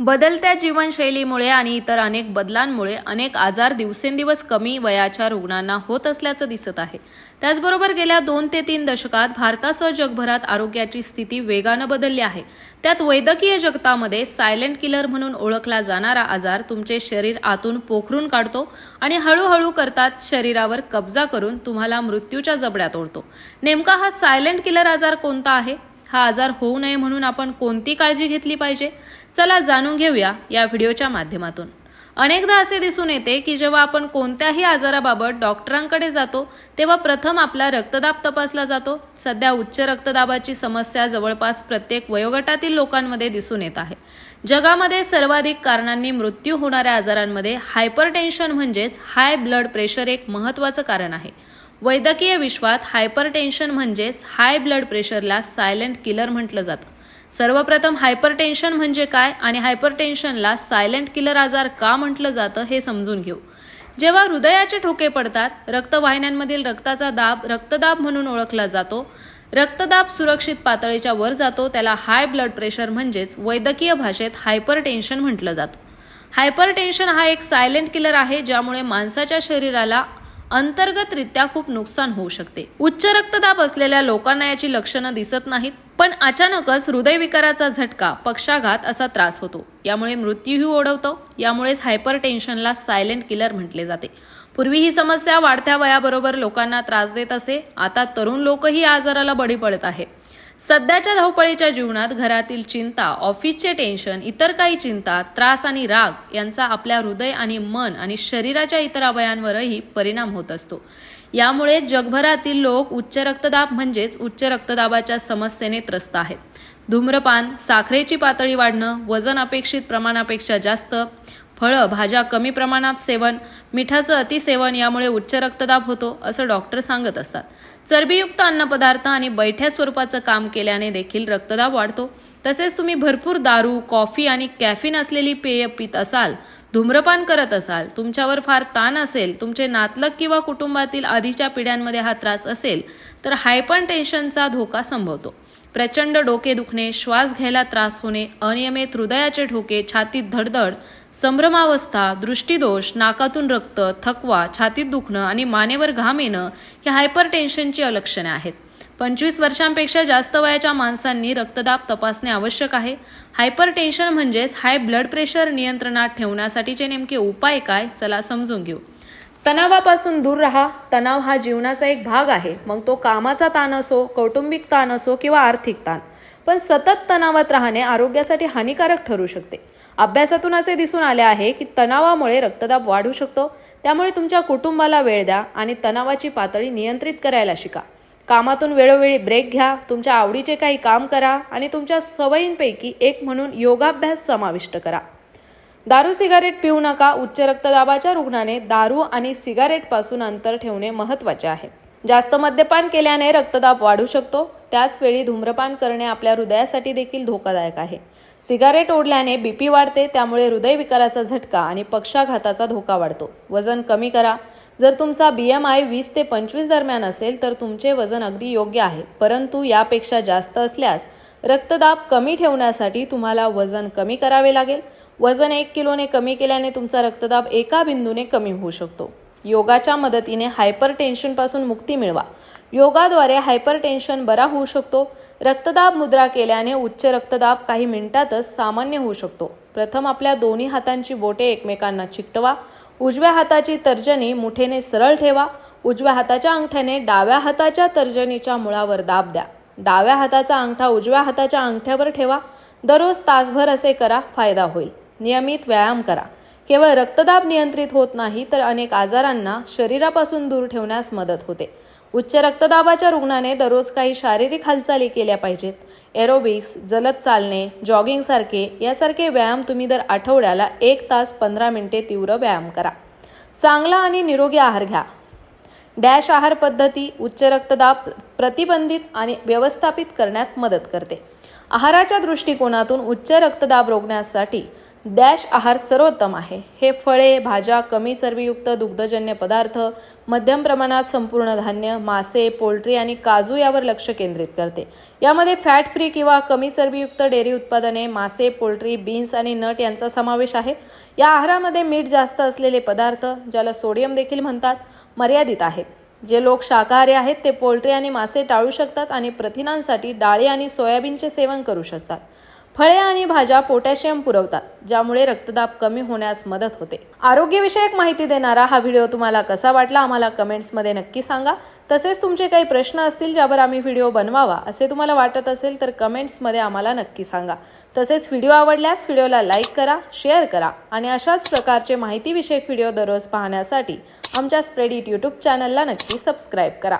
बदलत्या जीवनशैलीमुळे आणि इतर अनेक बदलांमुळे अनेक आजार दिवसेंदिवस कमी वयाच्या रुग्णांना होत असल्याचं दिसत आहे. त्याचबरोबर गेल्या दोन ते तीन दशकात भारतासह जगभरात आरोग्याची स्थिती वेगानं बदलली आहे. त्यात वैद्यकीय जगतामध्ये सायलेंट किलर म्हणून ओळखला जाणारा आजार तुमचे शरीर आतून पोखरून काढतो आणि हळूहळू करतात शरीरावर कब्जा करून तुम्हाला मृत्यूच्या जबड्यात ओढतो नेमका हा सायलेंट किलर आजार कोणता आहे? हा आजार होऊ नये म्हणून आपण कोणती काळजी घेतली पाहिजे? चला जाणून घेऊया या व्हिडिओच्या माध्यमातून. अनेकदा असे दिसून येते की जेव्हा आपण कोणत्याही आजाराबाबत डॉक्टरांकडे जातो तेव्हा प्रथम आपला रक्तदाब तपासला जातो. सध्या उच्च रक्तदाबाची समस्या जवळपास प्रत्येक वयोगटातील लोकांमध्ये दिसून येत आहे. जगामध्ये सर्वाधिक कारणांनी मृत्यू होणाऱ्या आजारांमध्ये हायपरटेन्शन म्हणजेच हाय ब्लड प्रेशर एक महत्त्वाचं कारण आहे. वैद्यकीय विश्वात हायपरटेन्शन म्हणजेच हाय ब्लड प्रेशरला सायलेंट किलर म्हटलं जातं. सर्वप्रथम हायपरटेन्शन म्हणजे काय आणि हायपरटेन्शनला सायलेंट किलर आजार का म्हटलं जातं हे समजून घेऊ. जेव्हा हृदयाचे ठोके पडतात रक्तवाहिन्यांमधील रक्ताचा दाब रक्तदाब म्हणून ओळखला जातो रक्तदाब सुरक्षित पातळीच्या वर जातो त्याला हाय ब्लड प्रेशर म्हणजेच वैद्यकीय भाषेत हायपरटेन्शन म्हटलं जातं. हायपरटेन्शन हा एक सायलेंट किलर आहे ज्यामुळे माणसाच्या शरीराला अंतर्गतरित्या खूप नुकसान होऊ शकते. उच्च रक्तदाब असलेल्या लोकांना याची लक्षणं दिसत नाहीत पण अचानकच हृदयविकाराचा झटका पक्षाघात असा त्रास होतो. यामुळे मृत्यूही ओढवतो यामुळेच हायपर टेन्शनला सायलेंट किलर म्हटले जाते. पूर्वी ही समस्या वाढत्या वयाबरोबर लोकांना त्रास देत असे आता तरुण लोकही आजाराला बळी पडत आहे. सध्याच्या धावपळीच्या जीवनात घरातील चिंता ऑफिसचे टेन्शन इतर काही चिंता त्रास आणि राग यांचा आपल्या हृदय आणि मन आणि शरीराच्या इतर अवयांवरही परिणाम होत असतो. यामुळे जगभरातील लोक उच्च रक्तदाब म्हणजेच उच्च रक्तदाबाच्या समस्येने त्रस्त आहेत. धूम्रपान साखरेची पातळी वाढणं वजन अपेक्षित प्रमाणापेक्षा जास्त फळं भाज्या कमी प्रमाणात सेवन मिठाचं अतिसेवन यामुळे उच्च रक्तदाब होतो असं डॉक्टर सांगत असतात. चरबीयुक्त अन्नपदार्थ आणि बैठ्या स्वरूपाचं काम केल्याने देखील रक्तदाब वाढतो. तसेच तुम्ही भरपूर दारू कॉफी आणि कॅफिन असलेली पेय पित असाल धूम्रपान करत असाल तुमच्यावर फार ताण असेल तुमचे नातलग किंवा कुटुंबातील आधीच्या पिढ्यांमध्ये हा त्रास असेल तर हायपर टेन्शनचा धोका संभवतो. प्रचंड डोके दुखणे श्वास घ्यायला त्रास होणे अनियमित हृदयाचे ठोके छातीत धडधड संभ्रमावस्था दृष्टीदोष नाकातून रक्त थकवा छातीत दुखणं आणि मानेवर घाम येणं ही हायपर टेन्शनची अलक्षणे आहेत. पंचवीस वर्षांपेक्षा जास्त वयाच्या माणसांनी रक्तदाब तपासणे आवश्यक आहे. हायपर टेन्शन म्हणजेच हाय ब्लड प्रेशर नियंत्रणात ठेवण्यासाठीचे नेमके उपाय काय? चला समजून घेऊ. तणावापासून दूर राहा. तणाव हा जीवनाचा एक भाग आहे. मग तो कामाचा ताण असो कौटुंबिक ताण असो किंवा आर्थिक ताण. पण सतत तणावात राहणे आरोग्यासाठी हानिकारक ठरू शकते. अभ्यासातून असे दिसून आले आहे की तणावामुळे रक्तदाब वाढू शकतो. त्यामुळे तुमच्या कुटुंबाला वेळ द्या आणि तणावाची पातळी नियंत्रित करायला शिका. कामातून वेळोवेळी ब्रेक घ्या तुमच्या आवडीचे काही काम करा आणि तुमच्या सवयींपैकी एक म्हणून योगाभ्यास समाविष्ट करा. दारू सिगारेट पिऊ नका उच्च रक्तदाबाच्या रुग्णाने दारू आणि सिगारेटपासून अंतर ठेवणे महत्त्वाचे आहे. जास्त मद्यपान केल्याने रक्तदाब वाढू शकतो. त्याचवेळी धूम्रपान करणे आपल्या हृदयासाठी देखील धोकादायक आहे. सिगारेट ओढल्याने बीपी वाढते त्यामुळे हृदयविकाराचा झटका आणि पक्षाघाताचा धोका वाढतो. वजन कमी करा. जर तुमचा बी एम आय वीस ते पंचवीस दरम्यान असेल तर तुमचे वजन अगदी योग्य आहे. परंतु यापेक्षा जास्त असल्यास रक्तदाब कमी ठेवण्यासाठी तुम्हाला वजन कमी करावे लागेल. वजन एक किलोने कमी केल्याने तुमचा रक्तदाब एका बिंदूने कमी होऊ शकतो. योगाच्या मदतीने हायपर टेन्शनपासून मुक्ती मिळवा. योगाद्वारे हायपर टेन्शन बरा होऊ शकतो. रक्तदाब मुद्रा केल्याने उच्च रक्तदाब काही मिनिटातच सामान्य होऊ शकतो. प्रथम आपल्या दोन्ही हातांची बोटे एकमेकांना चिकटवा. उजव्या हाताची तर्जनी मुठेने सरळ ठेवा. उजव्या हाताच्या अंगठ्याने डाव्या हाताच्या तर्जनीच्या मुळावर दाब द्या. डाव्या हाताचा अंगठा उजव्या हाताच्या अंगठ्यावर ठेवा. दररोज तासभर असे करा फायदा होईल. नियमित व्यायाम करा. केवळ रक्तदाब नियंत्रित होत नाही तर अनेक आजारांना शरीरापासून दूर ठेवण्यास मदत होते. उच्च रक्तदाबाच्या रुग्णाने दररोज काही शारीरिक हालचाली केल्या पाहिजेत. एरोबिक्स जलद चालणे जॉगिंगसारखे यासारखे व्यायाम तुम्ही दर आठवड्याला एक तास पंधरा मिनिटे तीव्र व्यायाम करा. चांगला आणि निरोगी आहार घ्या. डॅश आहार पद्धती उच्च रक्तदाब प्रतिबंधित आणि व्यवस्थापित करण्यात मदत करते. आहाराच्या दृष्टिकोनातून उच्च रक्तदाब रोखण्यासाठी डॅश आहार सर्वोत्तम आहे. हे फळे भाज्या कमी चरबीयुक्त दुग्धजन्य पदार्थ मध्यम प्रमाणात संपूर्ण धान्य मासे पोल्ट्री आणि काजू यावर लक्ष केंद्रित करते. यामध्ये फॅट फ्री किंवा कमी चरबीयुक्त डेअरी उत्पादने मासे पोल्ट्री बीन्स आणि नट यांचा समावेश आहे. या आहारामध्ये मीठ जास्त असलेले पदार्थ ज्याला सोडियम देखील म्हणतात मर्यादित आहेत. जे लोक शाकाहारी आहेत ते पोल्ट्री आणि मासे टाळू शकतात आणि प्रथिनांसाठी डाळी आणि सोयाबीनचे सेवन करू शकतात. फळे आणि भाज्या पोटॅशियम पुरवतात ज्यामुळे रक्तदाब कमी होण्यास मदत होते. आरोग्यविषयक माहिती देणारा हा व्हिडिओ तुम्हाला कसा वाटला आम्हाला कमेंट्समध्ये नक्की सांगा. तसेच तुमचे काही प्रश्न असतील ज्यावर आम्ही व्हिडिओ बनवावा असे तुम्हाला वाटत असेल तर कमेंट्समध्ये आम्हाला नक्की सांगा. तसेच व्हिडिओ आवडल्यास व्हिडिओला लाईक करा शेअर करा आणि अशाच प्रकारचे माहितीविषयक व्हिडिओ दररोज पाहण्यासाठी आमच्या स्प्रेड इट यूट्यूब चॅनलला नक्की सबस्क्राईब करा.